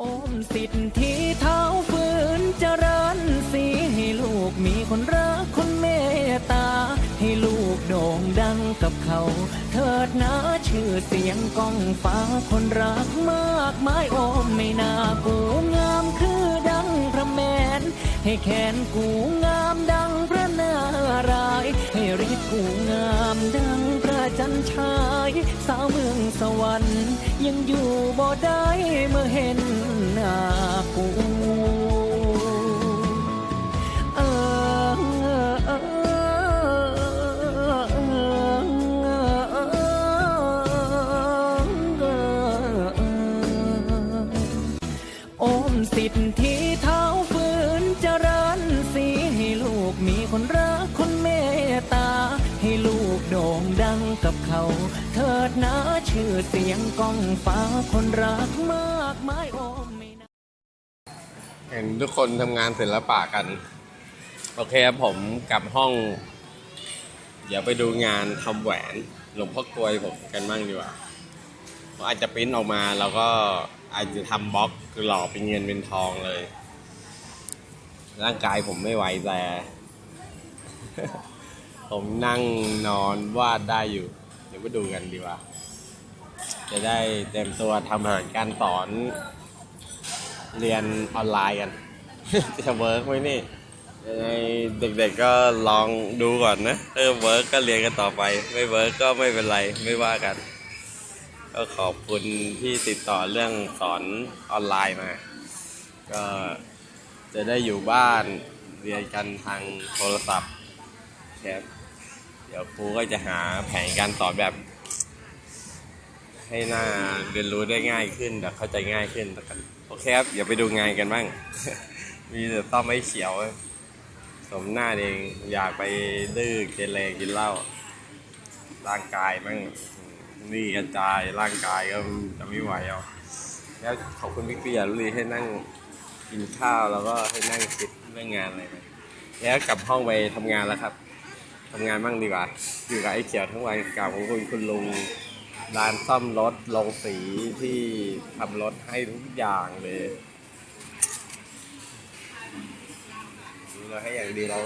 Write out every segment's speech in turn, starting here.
อมสิทธิเท้าฝืนเจริญสีให้ลูกมีคนรักคนเมตตา ให้ลูกโด่งดังกับเขา เถิดนะชื่อเสียงก้องฟ้าคนรักมากมายโอมไม่น่ากูงามคือดังพระแมน ให้แขนกูงามดังพระนารายณ์ให้ฤท ผู้งามดังพระจันทร์ชาย สาวเมืองสวรรค์ ยังอยู่บ่ได้เมื่อเห็นหน้ากู ชื่อเสียงก้องฟ้าคนรักมากมายโอมไม่นเห็นทุกคนทำงานศิลปะกัน โอเคครับผมกลับห้อง เดี๋ยวไปดูงานทำแหวนหลวงพ่อกลวยผมกันบ้างดีกว่าเพราะอาจจะปริ้นออกมาแล้วก็อาจจะทำบล็อกคือหล่อเป็นเงินเป็นทองเลย ร่างกายผมไม่ไหวแต่ ผมนั่งนอนวาดได้อยู่ เดี๋ยวไปดูกันดีกว่า จะได้เต็มตัวทำอาหารการสอน เรียนออนไลน์กัน จะเวิร์กไหมนี่ยังไงเด็กๆก็ลองดูก่อนนะเออเวิร์กก็เรียนกันต่อไป ไม่เวิร์กก็ไม่เป็นไรไม่ว่ากัน ก็ขอบคุณที่ติดต่อเรื่องสอนออนไลน์มา ก็จะได้อยู่บ้านเรียนกันทางโทรศัพท์ครับเดี๋ยวครูก็จะหาแผนการสอนแบบ ให้หน้าเรียนรู้ได้ง่ายขึ้นแบบเข้าใจง่ายขึ้นแล้วกันโอเคครับเดี๋ยวไปดูงานกันบ้าง มีแต่ต้อมไม่เขียว สมหน้าเองอยากไปดื้อเกเรกินเหล้าร่างกายมั่งนี่กระจายร่างกายก็จะไม่ไหวเอาแล้วขอบคุณพี่เปียรุลีให้นั่งกินข้าวแล้วก็ให้นั่งคิดเรื่องงานอะไรไปแล้วกลับห้องไปทำงานแล้วครับทำงานบ้างดีกว่า อยู่กับไอ้เขียวทั้งวันกับของคุณคุณลุง ร้านซ่อมรถลงสีที่ทำรถให้ทุกอย่างเลยดูแลให้อย่างดีแล้ว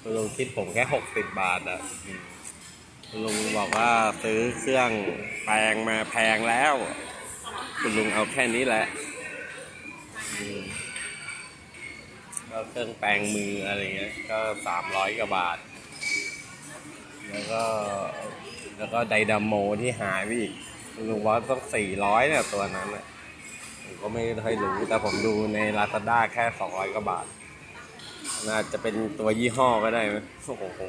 คุณลุงคิดผมแค่หกสิบบาทอะคุณลุงบอกว่าซื้อเครื่องแปลงมาแพงแล้ว คุณลุงเอาแค่นี้แหละก็เครื่องแปลงมืออะไรเงี้ย ก็สามร้อยกว่าบาท แล้วก็ แล้วก็ไดดามโมที่หายไปอีกลุงว่าต้องสี่ร้อยเนี่ยตัวนั้นน่ะผมก็ไม่ค่อยรู้ แต่ผมดูใน Lazada แค่สองร้อยกว่าบาท น่าจะเป็นตัวยี่ห้อก็ได้ไหมโอ้โห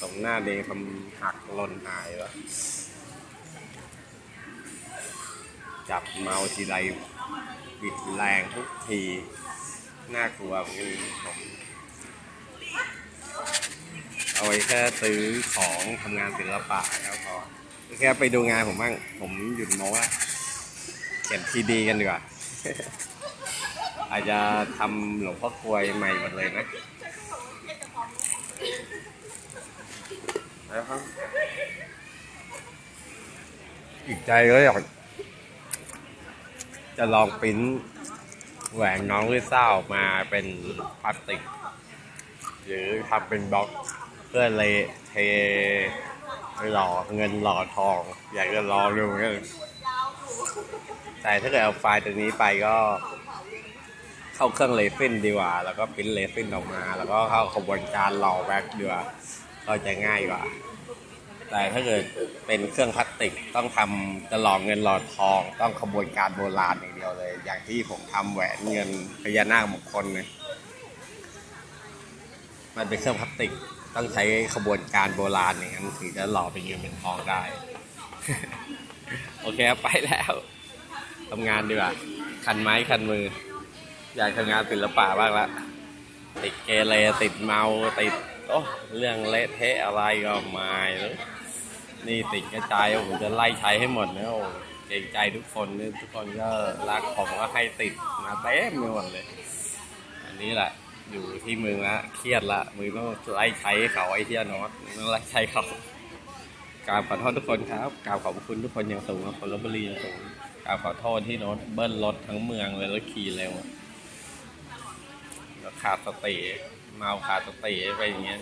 สมหน้าเดงทำหักหล่นหายแล้วจับเมาทีไรบิดแรงทุกที น่ากลัวมือนกันผม เอาไว้แค่ซื้อของทำงานศิลปะแล้วพอแค่ไปดูงานผมบ้าง ผมหยุดโม้ละเขียนทีดีกันดีกว่า อาจจะทำหลวงพ่อกลวยใหม่หมดเลยนะแล้วครับอีกใจก็อยากจะลองปิ้นแหวนน้องลิซ่าออกมาเป็นพลาสติก หรือทำเป็นบล็อก เพื่อเลยเทหล่อเงินหล่อทอง อยากจะลอดูเหมือนกันแต่ถ้าเกิดเอาไฟล์ตัวนี้ไปก็ เข้าเครื่องเลฟินดีกว่า แล้วก็ปริ้นเลฟินออกมา แล้วก็เข้าขบวนการหล่อแบ็กดีกว่าก็จะง่ายกว่า แต่ถ้าเกิดเป็นเครื่องพลาสติกต้องทำจะหล่อเงินหล่อทอง ต้องขบวนการโบราณอย่างเดียวเลย อย่างที่ผมทำแหวนเงินพญานาคมงคลเนี่ยมันเป็นเครื่องพลาสติก ต้องใช้ขบวนการโบราณอย่างนั้นถึงจะหล่อเป็นเงินเป็นทองได้ โอเคไปแล้วทำงานดีกว่า คันไม้คันมือ อยากทำงานศิลปะบ้างละติดเกเรติดเมาติดโอ้เรื่องเละเทะอะไรก็ไม่แล้นี่ติดกระจายผมจะไล่ใช้ให้หมดนะโอ้เกรงใจทุกคนทุกคนก็รักผมก็ให้ติดมาเต็มไปหมดเลย อันนี้แหละ อยู่ที่มึงละเครียดละมึงต้องไล่ใช้เขาไอ้เที่ยนอตมึงต้องไล่ใช้เขากราบขอโทษทุกคนครับกราบขอบคุณทุกคนอย่างสูงครับคนลบบุรีอย่างสูงกราบขอโทษที่รถเบิ้ลรถทั้งเมืองเลยแล้วขี่เร็วแล้วขาดสติเมาขาดสติไปอย่างเงี้ย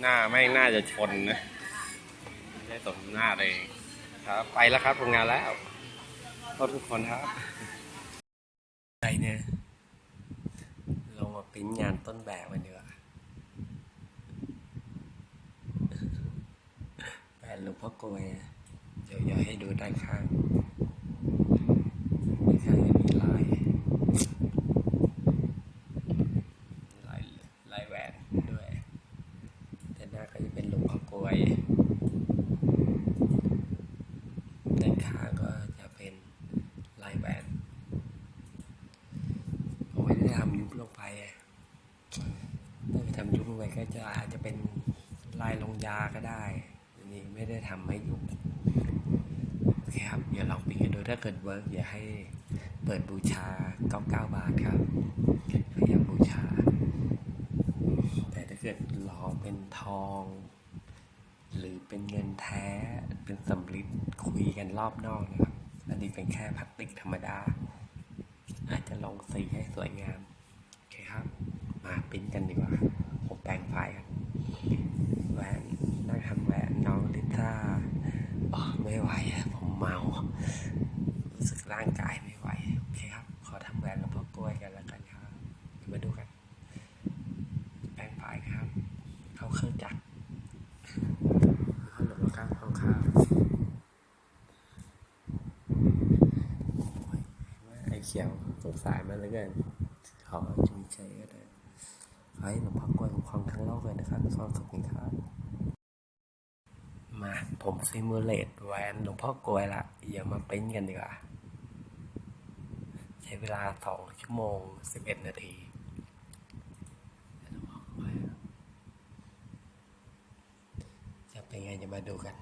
หน้าไม่น่าจะชนนะไม่ใช่สมหน้าเลยครับไปแล้วครับทำงานแล้วขอโทษทุกคนครับไปเนี่ย ริ้นงานต้นแบบมันดีกว่าแปดหลวงพ่อกลวยเดี๋ยวอย่าให้ดูด้านข้างด้านข้างจะมีลายลายลายแหวนด้วย แต่หน้าก็จะเป็นหลวงพ่อกลวยด้านข้างก็จะเป็นลายแหวนผมไม่ได้ทำยุบลงไปอะถ้าไปทำยุบลงไปก็จะอาจจะเป็นลายลงยาก็ได้อันนี้ไม่ได้ทำให้ยุบโอเคครับเดี๋ยวลองปิดกันดูถ้า เกิดเวิร์กอย่าให้เปิดบูชา99บาทครับพยายามบูชา แต่ถ้าเกิดหลอเป็นทอง หรือเป็นเงินแท้เป็นสำลิดคุยกันรอบนอกนะครับ อันนี้เป็นแค่พลาสติกธรรมดา อาจจะลองสีให้สวยงาม โอเคครับ มาปิ้นกันดีกว่าผมแปลงไฟกันแหวนนั่งทำแหวนน้องลิซ่าอ๋อไม่ไหวผมเมา รู้สึกร่างกายไม่ไหว โอเคครับ ขอทำแหวนกับพ่อกล้วยกันแล้วกันครับ มาดูกัน แปลงไฟล์ครับ เข้าเครื่องจักรเข้าหลบแล้วครับเข้าครับไอ้เขียวสงสารมันเหลือเกินขอจุยใจก็ได้ขอให้หลวงพ่อกล้วยคุ้มครองทั้งโลกเลยนะครับมีความสุขครับมาผมซิมูเลตแหวนหลวงพ่อกล้วยละอย่ามาปริ้นกันดีกว่า ช้เวลาสองชั่วโมงสิบเอ็ดนาทีจะเป็นไงจะมาดูกัน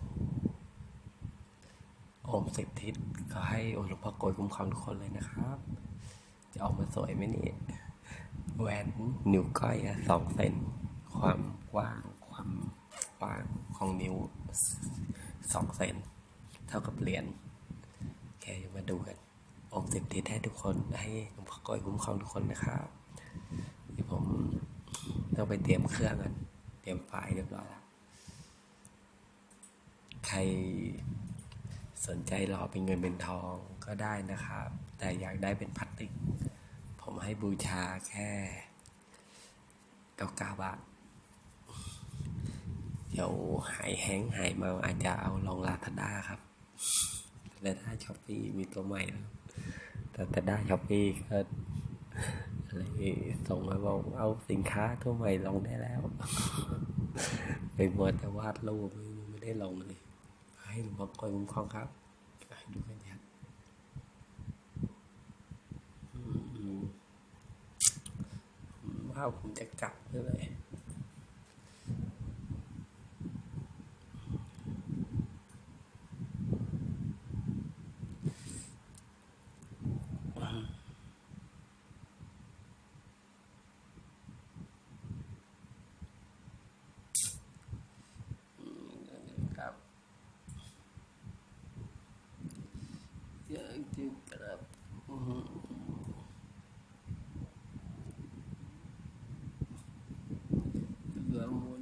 โอมสิบทิศขอให้องค์หลวงพ่อโกยคุ้มครองทุกคนเลยนะครับ จะออกมาสวยไหมนี่แหวนนิ้วก้อยสองเซนความกว้างความกว้างของนิ้วสองเซนเท่ากับเหรียญโอเคจะมาดูกัน โอมสิบทิศให้ทุกคนให้หลวงพ่อยคุ้มครองทุกคนนะครับเดี๋ยวผมต้องไปเตรียมเครื่องกันเตรียมไฟล์เรียบร้อยแล้วใครสนใจรอเป็นเงินเป็นทองก็ได้นะครับ แต่อยากได้เป็นพลาสติก ผมให้บูชาแค่เก้าเก้าบาทเดี๋ยวหายแห้งหายเมาอาจจะเอาลองลาทาด้าครับลาด้าช้อปปี้มีตัวใหม่แล้ว แต่แต่ด้ช้อปปี้ก็อะไรส่งมาบอกเอาสินค้าตัวใหม่ลงได้แล้ว ไปมัวแต่วาดรูปไม่ได้ลงเลย ให้หลวงพ่อกอยคุ้มครองครับให้ดูกันครับอืมอืมผมว่าผมจะกลับเลย ครับ อยากจะกลับอืมเบื่อหมุ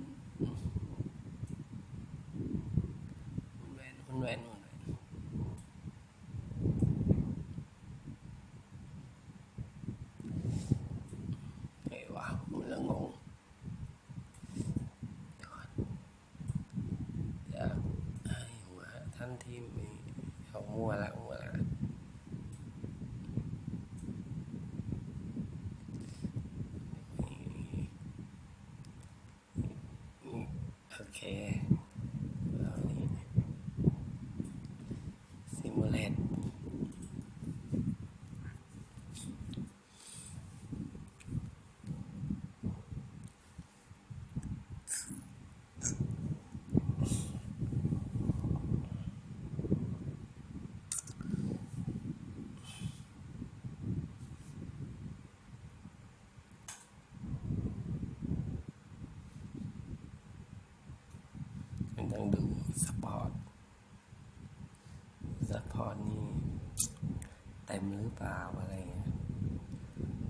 ต็มหรือเปล่าอะไรเงี้ย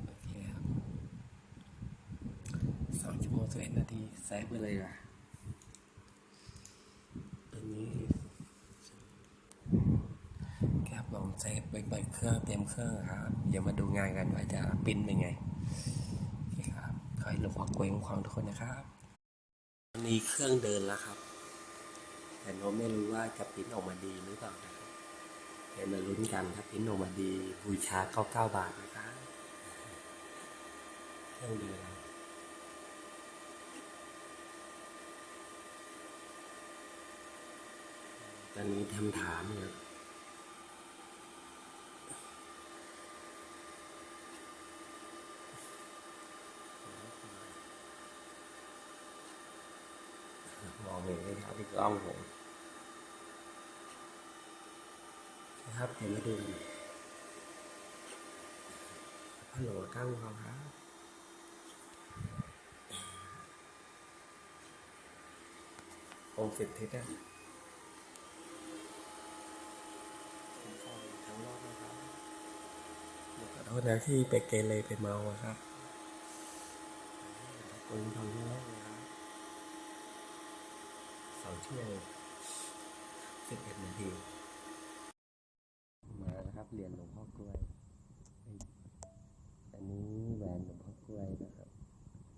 โอเคครับสองชั่วโมงสิบเอ็ดนาทีแซฟไปเลยอะอันนี้แคบลองเซฟไปเปิดเครื่องเตรียมเครื่องครับเดี๋ยวมาดูงานกันว่าจะปิ้นเป็นไงโอเคครับขอให้หลวงพ่อกวยคุ้มครองทุกคนนะครับตอนนี้เครื่องเดินแล้วครับแต่โน้ตไม่รู้ว่าจะปิ้นออกมาดีหรือเปล่านะ ดี๋ยวมาลุ้นกันถ้าปริ้นออกมาดีบูชาเก้าเก้าบาทนะครับเครื่องเดินแล้วตอนนี้ทำฐานเนี่ยมองเห็นไหมครับที่กล้องผม นะครับ เดี๋ยวมาดูกันฮัลโหลตั้งเขาครับองค์สิบทิศอะผมขอทั้งรอบนะครับขอโทษนะที่ไปเกเรไปเมาอะครับคุณทำทั้งรอบนะครับสองชั่วโมงสิบเอ็ดนาทีมาแล้วครับ เหรียญหลวงพ่อกล้วยเฮ้ยอันนี้แหวนหลวงพ่อกล้วยนะครับ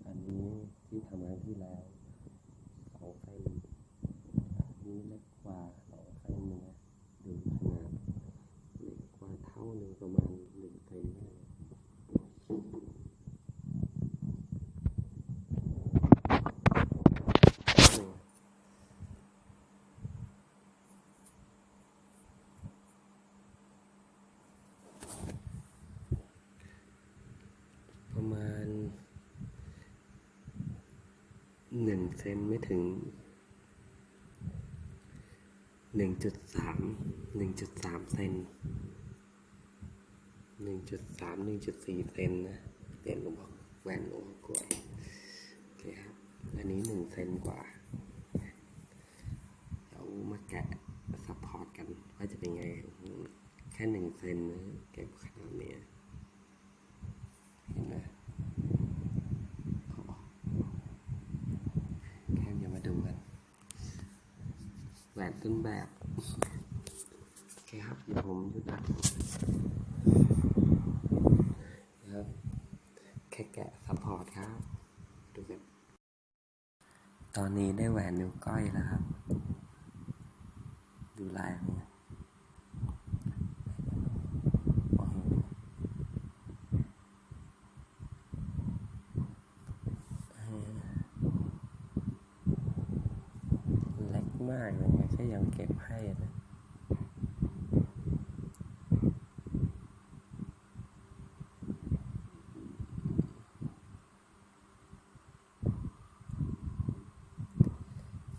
อันนี้ที่ทำงานที่แล้วสองเส้นอันนี้เล็กกว่าสองเส้นนะดูขนาดเล็กกว่าเท่าหนึ่งประมาณหนึ่งเซนได้อืม ประมาณ หนึ่งเซนไม่ถึงหนึ่งจุดสามหนึ่งจุดสามเซนหนึ่งจุดสามหนึ่งจุดสี่เซนนะเปลี่ยนหลวงพ่อแหวนหลวงพ่อกล้วยโอเคครับ อันนี้หนึ่งเซนกว่าเรามาแกะซัพพอร์ตกันว่าจะเป็นไง แค่หนึ่งเซนนะเก็บขนาดเนี้ย เห็นไหมอ๋อแค่อย่ามาดูกัน แหวนต้นแบบ โอเคครับ เดี๋ยวผมหยุดนะครับแค่แกะซัพพอร์ตครับ ดูกันตอนนี้ได้แหวนนิ้วก้อยแล้วครับ ดูลายมันโอ้โห เล็กมากเลยไงก็ยังเก็บให้นะ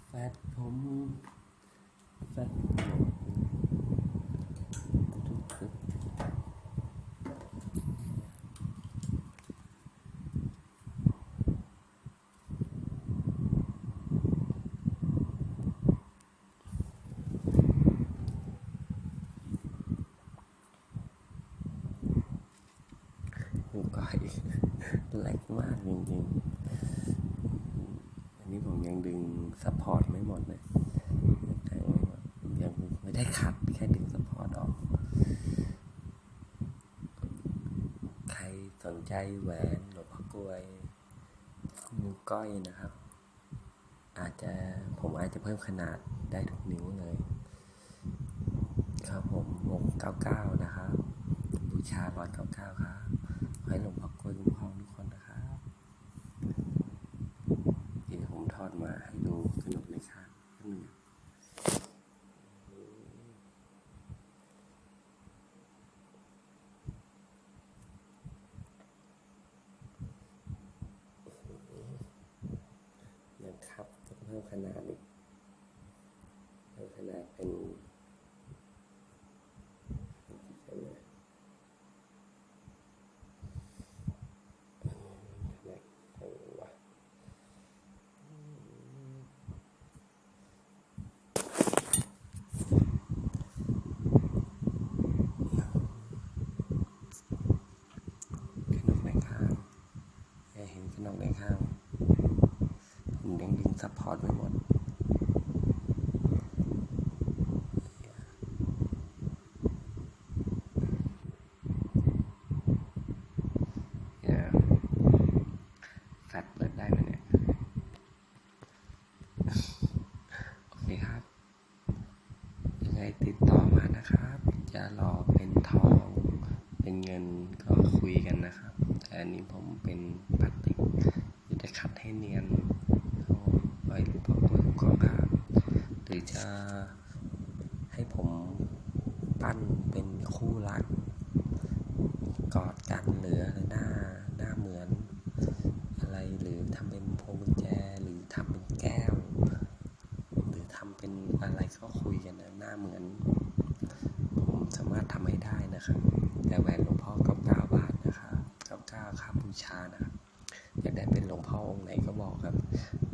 แฟดผมแฟด หูก้อยเล็กมากจริงๆ อันนี้ผมยังดึงซัพพอร์ตไม่หมดเลยยังไม่หมดยังไม่ได้ขัดแค่ดึงซัพพอร์ตออก ใครสนใจแหวนหลวงพ่อกลวยนิ้วก้อยนะครับ อาจจะผมอาจจะเพิ่มขนาดได้ทุกนิ้วเลย ครับผมวง99 นะครับ บูชา199 ครับขอให้หลวงพ่อกลวยคุ้มครองทุกคนนะครับเดี๋ยวผมทอดมาให้ดูสนุกเลยครับแป๊บนึงนะนะครับ ต้องเพิ่มขนาดอีกเพิ่มขนาดเป็นใช่ไหมอืมขนาดเท่าไหร่วะ อดไปหมด เนี่ยแฟดเปิดได้ไหมเนี่ย โอเคครับ ยังไงติดต่อมานะครับ จะรอเป็นทอง เป็นเงินก็คุยกันนะครับ แต่อันนี้ผมเป็นพลาสติกจะขัด ให้เนียนอาไว้หรือเปล่าของครับหรือจะให้ผมปั้นเป็นคู่รักกอดกันหรืออะไรหน้าหน้าเหมือนอะไรหรือทำเป็นพวงกุญแจหรือทำเป็นแก้ว หรือทำเป็นอะไรก็คุยกันนะหน้าเหมือน ผมสามารถทำให้ได้นะครับ แต่แหวนหลวงพ่อเก้าเก้าบาทนะครับเก้าเก้าค่าบูชานะครับอยากได้เป็นหลวงพ่อองค์ไหนก็บอกครับ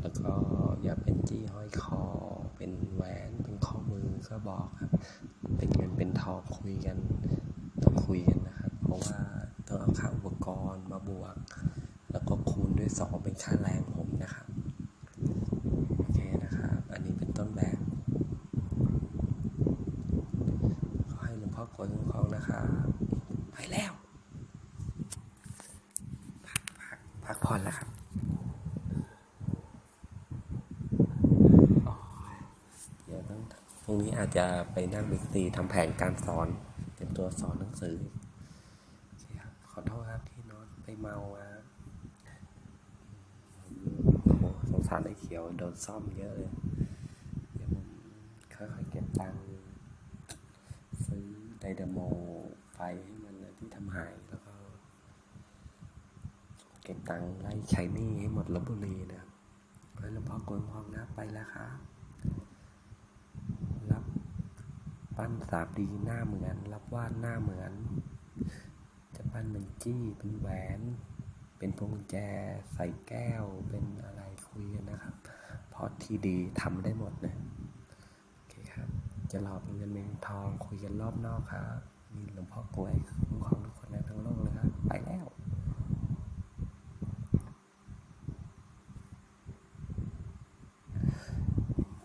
แล้วก็อยากเป็นจี้ห้อยคอ เป็นแหวนเป็นข้อมือ ก็บอกครับ เป็นเงินเป็นทองคุยกันต้องคุยกันนะครับ เพราะว่าต้องเอาค่าอุปกรณ์มาบวก แล้วก็คูณด้วยสองเป็นค่าแรงผมนะครับ โอเคนะครับ อันนี้เป็นต้นแบบ ขอให้หลวงพ่อกดคุ้มครองนะครับ ไปแล้ว พักพักพักผ่อนแล้วครับอ๋อเดี๋ยวต้องพรุ่งนี้ อาจจะไปนั่งบิ๊กซีทำแผนการสอนเตรียมตัวสอนหนังสือขอโทษครับที่นอนไปเมามาโอ้สงสารไอ้เขียวโดนซ่อมเยอะเลยเดี๋ยวผมค่อยๆเก็บตังค์ซื้อไดนาโมไฟให้มันที่ทำหายแล้วก็เก็บตังค์ไล่ใช้หนี้ให้หมดลบบุรีนะครับไว้หลวงพ่อกวนพองนะไปแล้วครับ ปั้นสามดีหน้าเหมือน รับวาดหน้าเหมือน จะปั้นเป็นจี้เป็นแหวน เป็นพวงแจใส่แก้วเป็นอะไรคุยกันนะครับเพราะที่ดีทำได้หมดนะโอเคครับ จะรอเป็นเงินเป็นทองคุยกันรอบนอกครับมีหลวงพ่อกลวยคุ้มครองทุกคนในทั้งโลกเลยครับ ไปแล้ว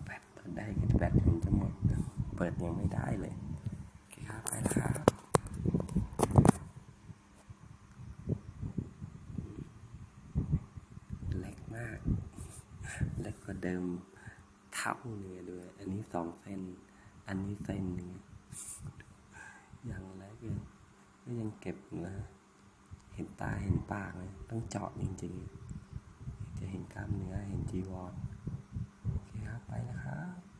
แบตเปิดได้ก็แบตมันจะหมด เปิดยังไม่ได้เลย โอเคครับ ไปแล้วครับ เล็กมาก เล็กกว่าเดิมเท่าเนี่ยด้วย อันนี้สองเส้น อันนี้เส้นหนึงอย่างแล็กเลยก็ยังเก็บนะเห็นตาเห็นปากเลยต้องเจาะจริงๆจะเห็นกล้ามเนื้อเห็นจีวรโอเคครับไปนะครับ